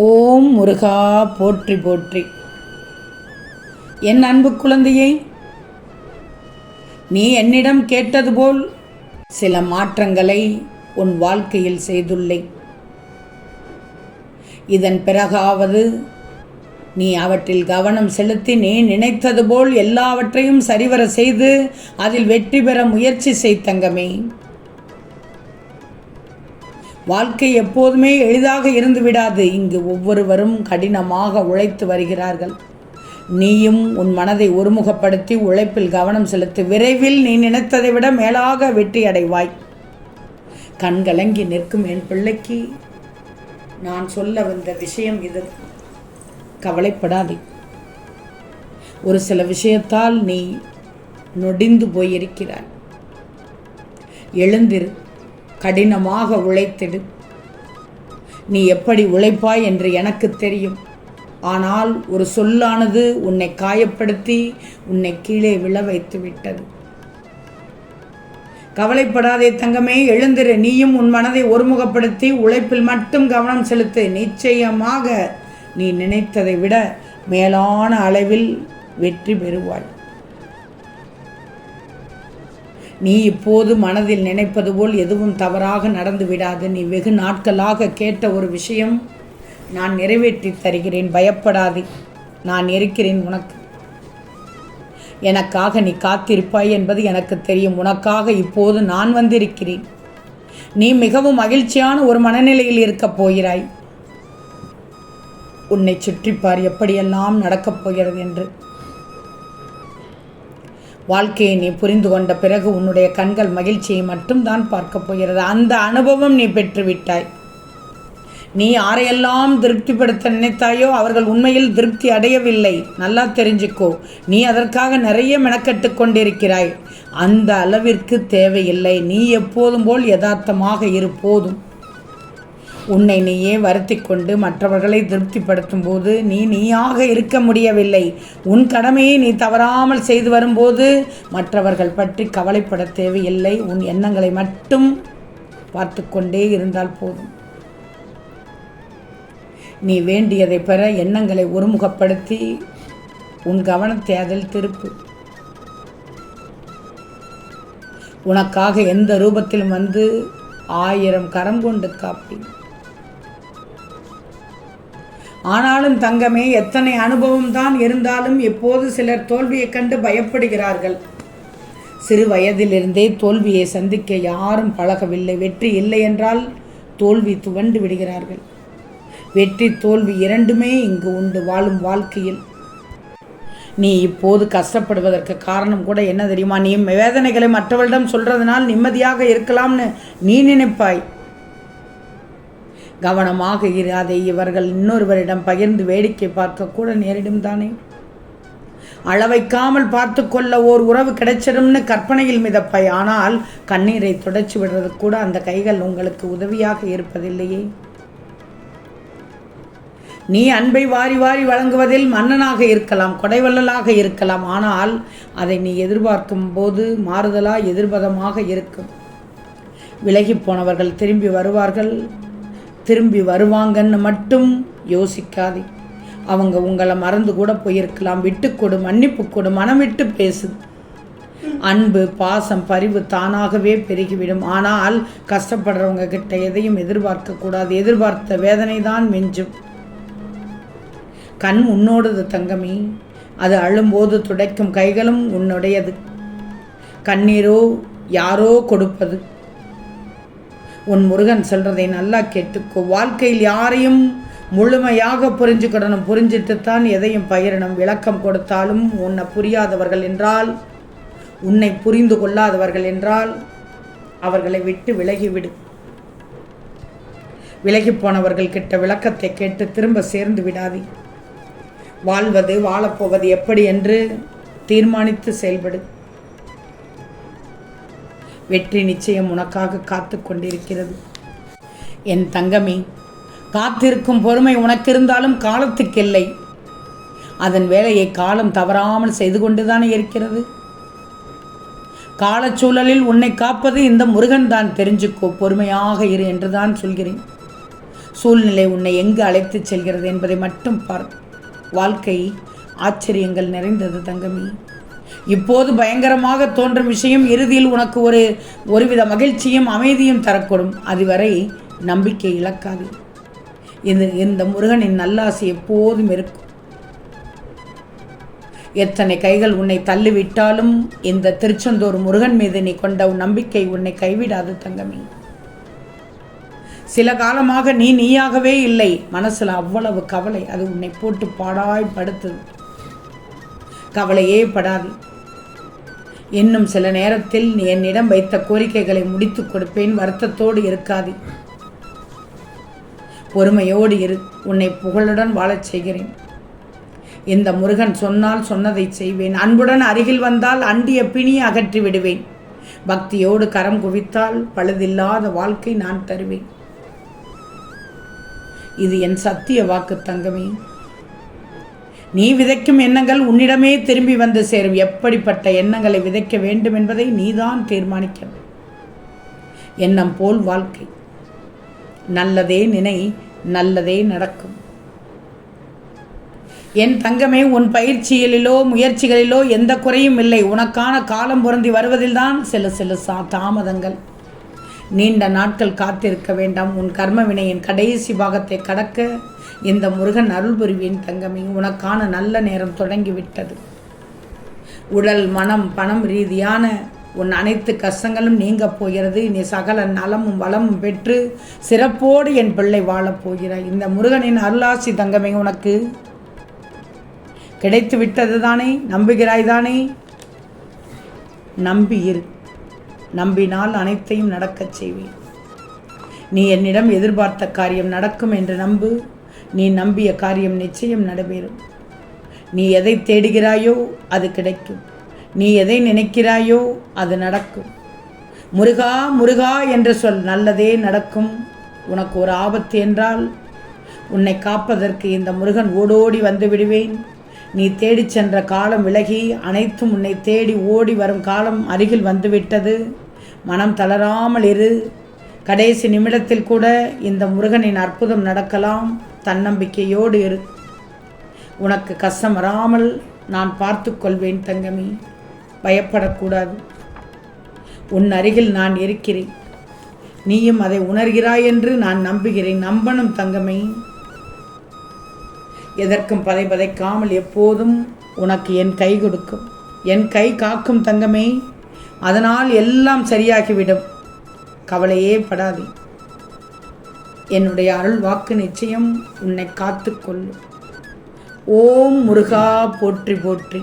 ஓம் முருகா போற்றி போற்றி. என் அன்பு குழந்தையை நீ என்னிடம் கேட்டது போல் சில மாற்றங்களை உன் வாழ்க்கையில் செய்துள்ளேன். இதன் பிறகாவது நீ அவற்றில் கவனம் செலுத்தி நீ நினைத்தது போல் எல்லாவற்றையும் சரிவர செய்து அதில் வெற்றி பெற முயற்சி செய்தங்கமே வாழ்க்கை எப்போதுமே எளிதாக இருந்து விடாது இங்கு ஒவ்வொருவரும் கடினமாக உழைத்து வருகிறார்கள். நீயும் உன் மனதை ஒருமுகப்படுத்தி உழைப்பில் கவனம் செலுத்தி. விரைவில் நீ நினைத்ததை விட மேலாக வெற்றி அடைவாய். கண்கலங்கி நிற்கும் என் பிள்ளைக்கு நான் சொல்ல வந்த விஷயம் இது. கவலைப்படாதே. ஒரு சில விஷயத்தால் நீ நொடிந்து போயிருக்கிறாய். எழுந்திரு. கடினமாக உழைத்திடு. நீ எப்படி உழைப்பாய் என்று எனக்கு தெரியும். ஆனால் ஒரு சொல்லானது உன்னை காயப்படுத்தி உன்னை கீழே விழ வைத்து விட்டது கவலைப்படாதே தங்கமே எழுந்திரு. நீயும் உன் மனதை ஒருமுகப்படுத்தி உழைப்பில் மட்டும் கவனம் செலுத்து. நிச்சயமாக நீ நினைத்ததை விட மேலான அளவில் வெற்றி பெறுவாய். நீ இப்போது மனதில் நினைப்பது போல் எதுவும் தவறாக நடந்து விடாது. நீ வெகு நாட்களாக கேட்ட ஒரு விஷயம் நான் நிறைவேற்றி தருகிறேன். பயப்படாதே. நான் இருக்கிறேன் உனக்கு. எனக்காக நீ காத்திருப்பாய் என்பது எனக்கு தெரியும். உனக்காக இப்போது நான் வந்திருக்கிறேன். நீ மிகவும் மகிழ்ச்சியான ஒரு மனநிலையில் இருக்கப் போகிறாய். உன்னை சுற்றிப்பார் எப்படியெல்லாம் நடக்கப் போகிறது என்று. வாழ்க்கையை நீ புரிந்து கொண்ட பிறகு உன்னுடைய கண்கள் மகிழ்ச்சியை மட்டும்தான் பார்க்கப் போகிறது. அந்த அனுபவம் நீ பெற்றுவிட்டாய். நீ யாரையெல்லாம் திருப்திப்படுத்த நினைத்தாயோ அவர்கள் உண்மையில் திருப்தி அடையவில்லை. நல்லா தெரிஞ்சுக்கோ நீ அதற்காக நிறைய மெனக்கட்டு கொண்டிருக்கிறாய். அந்த அளவிற்கு தேவையில்லை. நீ எப்போதும் போல் யதார்த்தமாக இருப்போதும் போதும். உன்னை நீயே வருத்தி கொண்டு மற்றவர்களை திருப்திப்படுத்தும் போது நீ நீயாக இருக்க முடியவில்லை. உன் கடமையை நீ தவறாமல் செய்து வரும்போது மற்றவர்கள் பற்றி கவலைப்பட தேவையில்லை. உன் எண்ணங்களை மட்டும் பார்த்து கொண்டே இருந்தால் போதும். நீ வேண்டியதை பெற எண்ணங்களை ஒருமுகப்படுத்தி உன் கவனத்தை அதில் திருப்பு. உனக்காக எந்த ரூபத்திலும் வந்து ஆயிரம் கரம் கொண்டு காப்பேன். ஆனாலும் தங்கமே எத்தனை அனுபவம் தான் இருந்தாலும் எப்போது சிலர் தோல்வியைக் கண்டு பயப்படுகிறார்கள். சிறு வயதிலிருந்தே தோல்வியை சந்திக்க யாரும் பழகவில்லை. வெற்றி இல்லை என்றால் தோல்வி துவண்டு விடுகிறார்கள். வெற்றி தோல்வி இரண்டுமே இங்கு உண்டு வாழும் வாழ்க்கையில். நீ இப்போது கஷ்டப்படுவதற்கு காரணம் கூட என்ன தெரியுமா? நீ வேதனைகளை மற்றவர்களிடம் சொல்கிறதுனால் நிம்மதியாக இருக்கலாம்னு நீ நினைப்பாய். கவனமாக இராதே இவர்கள் இன்னொருவரிடம் பகிர்ந்து வேடிக்கை பார்க்க கூட நேரிடும் தானே? அளவைக்காமல் பார்த்து கொள்ள ஓர் உறவு கிடைச்சிடும்னு கற்பனையில் மிதப்பை ஆனால் கண்ணீரை தொடச்சி விடுறது கூட அந்த கைகள் உங்களுக்கு உதவியாக இருப்பதில்லையே? நீ அன்பை வாரி வாரி வழங்குவதில் மன்னனாக இருக்கலாம் கொடைவள்ளலாக இருக்கலாம். ஆனால் அதை நீ எதிர்பார்க்கும் போது மாறுதலா எதிர்பதமாக இருக்கும். விலகி போனவர்கள் திரும்பி வருவார்கள். திரும்பி வருவாங்கன்னு மட்டும் யோசிக்காதே. அவங்க உங்களை மறந்து கூட போயிருக்கலாம். விட்டு கொடு மன்னிப்பு கொடு மனம் விட்டு பேசு. அன்பு பாசம் பரிவு தானாகவே பெருகிவிடும். ஆனால் கஷ்டப்படுறவங்க கிட்ட எதையும் எதிர்பார்க்க கூடாது. எதிர்பார்த்த வேதனை தான் மிஞ்சும். கண் உன்னோடது தங்கமி. அது அழும்போது துடைக்கும் கைகளும் உன்னுடையது. கண்ணீரோ யாரோ கொடுப்பது. உன் முருகன் சொல்கிறதை நல்லா கேட்டுக்கோ. வாழ்க்கையில் யாரையும் முழுமையாக புரிஞ்சுக்கிடணும். புரிஞ்சிட்டு தான் எதையும் பயிரணும் விளக்கம் கொடுத்தாலும் உன்னை புரியாதவர்கள் என்றால் உன்னை புரிந்து கொள்ளாதவர்கள் என்றால் அவர்களை விட்டு விலகிவிடு. விலகி போனவர்கள் கிட்ட விளக்கத்தை கேட்டு திரும்ப சேர்ந்து விடாது. வாழ்வது வாழப்போவது எப்படி என்று தீர்மானித்து செயல்படு. வெற்றி நிச்சயம் உனக்காக காத்து கொண்டிருக்கிறது. என் தங்கமே காத்திருக்கும் பொறுமை உனக்கு இருந்தாலும் காலத்துக்கு இல்லை அதன் வேலையை காலம் தவறாமல் செய்து கொண்டுதானே இருக்கிறது. காலச்சூழலில் உன்னை காப்பது இந்த முருகன் தான் தெரிஞ்சுக்கோ பொறுமையாக இரு என்று தான் சொல்கிறேன். சூழ்நிலை உன்னை எங்கு அழைத்துச் செல்கிறது என்பதை மட்டும் பார். வாழ்க்கை ஆச்சரியங்கள் நிறைந்தது தங்கமி. இப்போது பயங்கரமாக தோன்றும் விஷயம் இறுதியில் உனக்கு ஒரு ஒருவித மகிழ்ச்சியும் அமைதியும் தரக்கூடும். அதுவரை நம்பிக்கை இழக்காது. இது இந்த முருகனின் நல்லாசி எப்போதும் இருக்கும் எத்தனை கைகள் உன்னை தள்ளிவிட்டாலும் இந்த திருச்செந்தூர் முருகன் மீது நீ கொண்ட உன் நம்பிக்கை உன்னை கைவிடாது தங்கமே. சில காலமாக நீ நீயாகவே இல்லை. மனசுல அவ்வளவு கவலை அது உன்னை போட்டு பாடாய் படுத்துது கவலையே படாது. இன்னும் சில நேரத்தில் நீ என்னிடம் வைத்த கோரிக்கைகளை முடித்துக் கொடுப்பேன். வருத்தத்தோடு இருக்காது. பொறுமையோடு இரு. உன்னை புகழுடன் வாழச் செய்கிறேன். இந்த முருகன் சொன்னால் சொன்னதை செய்வேன். அன்புடன் அருகில் வந்தால் அண்டிய பிணி அகற்றி விடுவேன். பக்தியோடு கரம் குவித்தால் பழுதில்லாத வாழ்க்கை நான் தருவேன். இது என் சத்திய வாக்கு தங்கமே. நீ விதைக்கும் எண்ணங்கள் உன்னிடமே திரும்பி வந்து சேரும். எப்படிப்பட்ட எண்ணங்களை விதைக்க வேண்டும் என்பதை நீதான் தீர்மானிக்கணும். எண்ணம் போல் வாழ்க்கை. நல்லதே நினை நல்லதே நடக்கும். என் தங்கமே உன் பயிற்சிகளிலோ முயற்சிகளிலோ எந்த குறையும் இல்லை. உனக்கான காலம் பொருந்தி வருவதில்தான் சில சில சா தாமதங்கள். நீண்ட நாட்கள் காத்திருக்க வேண்டாம். உன் கர்ம வினையின் கடைசி பாகத்தை கடக்க இந்த முருகன் அருள் புரிவேன் தங்கமே உனக்கான நல்ல நேரம் தொடங்கிவிட்டது. உடல் மனம் பணம் ரீதியான உன் அனைத்து கஷ்டங்களும் நீங்க போகிறது. நீ சகல நலமும் வளமும் பெற்று சிறப்போடு என் பிள்ளை வாழப் போகிறாய். இந்த முருகனின் அருளாசி தங்கமே உனக்கு கிடைத்து விட்டது தானே நம்புகிறாய் தானே நம்பியிரு. நம்பினால் அனைத்தையும் நடக்கச் செய்வேன். நீ என்னிடம் எதிர்பார்த்த காரியம் நடக்கும் என்று நம்பு. நீ நம்பிய காரியம் நிச்சயம் நடைபெறும் நீ எதை தேடுகிறாயோ அது கிடைக்கும். நீ எதை நினைக்கிறாயோ அது நடக்கும். முருகா முருகா என்று சொல் நல்லதே நடக்கும். உனக்கு ஒரு ஆபத்து என்றால் உன்னை காப்பதற்கு இந்த முருகன் ஓடோடி வந்து விடுவேன். நீ தேடிச் சென்ற காலம் விலகி அனைத்தும் உன்னை தேடி ஓடி வரும் காலம் அருகில் வந்துவிட்டது மனம் தளராமல் இரு. கடைசி நிமிடத்தில் கூட இந்த முருகனின் அற்புதம் நடக்கலாம். தன்னம்பிக்கையோடு இரு. உனக்கு கஷ்டம் வராமல் நான் பார்த்து கொள்வேன் தங்கமி. பயப்படக்கூடாது. உன் அருகில் நான் இருக்கிறேன். நீயும் அதை உணர்கிறாய் என்று நான் நம்புகிறேன். நம்பணும் தங்கமே. எதற்கும் பதை பதைக்காமல் எப்போதும் உனக்கு என் கை கொடுக்கும். என் கை காக்கும் தங்கமே. அதனால் எல்லாம் சரியாகிவிடும். கவலையே படாதே. என்னுடைய அருள் வாக்கு நிச்சயம் உன்னை காத்துக்கொள்ளும். ஓம் முருகா போற்றி போற்றி.